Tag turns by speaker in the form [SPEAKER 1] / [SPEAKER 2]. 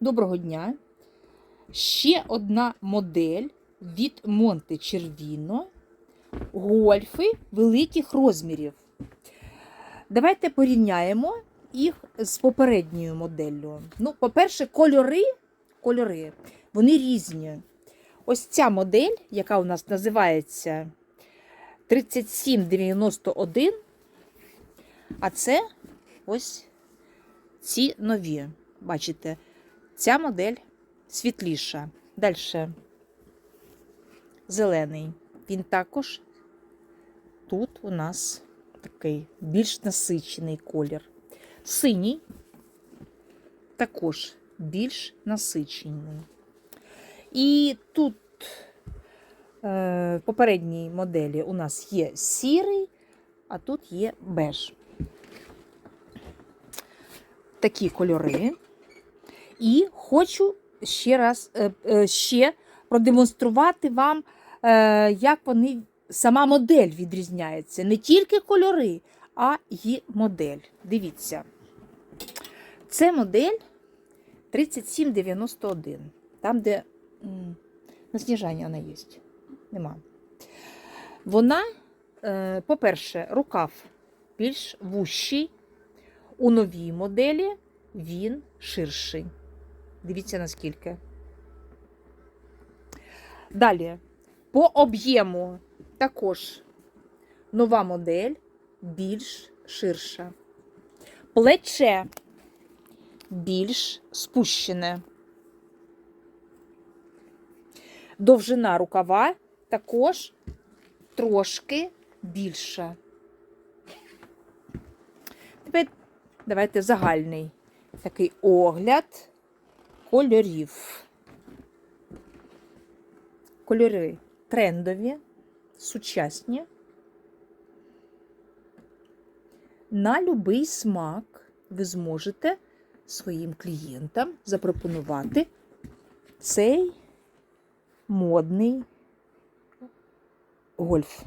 [SPEAKER 1] Доброго дня! Ще одна модель від Монте Червіно. Гольфи великих розмірів. Давайте порівняємо їх з попередньою моделлю. Ну, по-перше, кольори, кольори вони різні. Ось ця модель, яка у нас називається 3791, а це ось ці нові. Бачите, ця модель світліша. Далі зелений. Він також тут у нас такий більш насичений колір. Синій також більш насичений. І тут е, в попередній моделі у нас є сірий, а тут є беж. Такі кольори. І хочу ще раз е, е, ще продемонструвати вам, е, як вони, сама модель відрізняється. Не тільки кольори, а й модель. Дивіться. Це модель 3791. Там, де на сніжання вона є. Нема. Вона, по-перше, рукав більш вущий. У новій моделі він ширший. Дивіться наскільки. Далі, по об'єму також нова модель більш ширша. Плече більш спущене. Довжина рукава також трошки більша. Тепер давайте загальний такий огляд кольорів. Кольори трендові, сучасні. На будь-який смак ви зможете своїм клієнтам запропонувати цей модний гольф.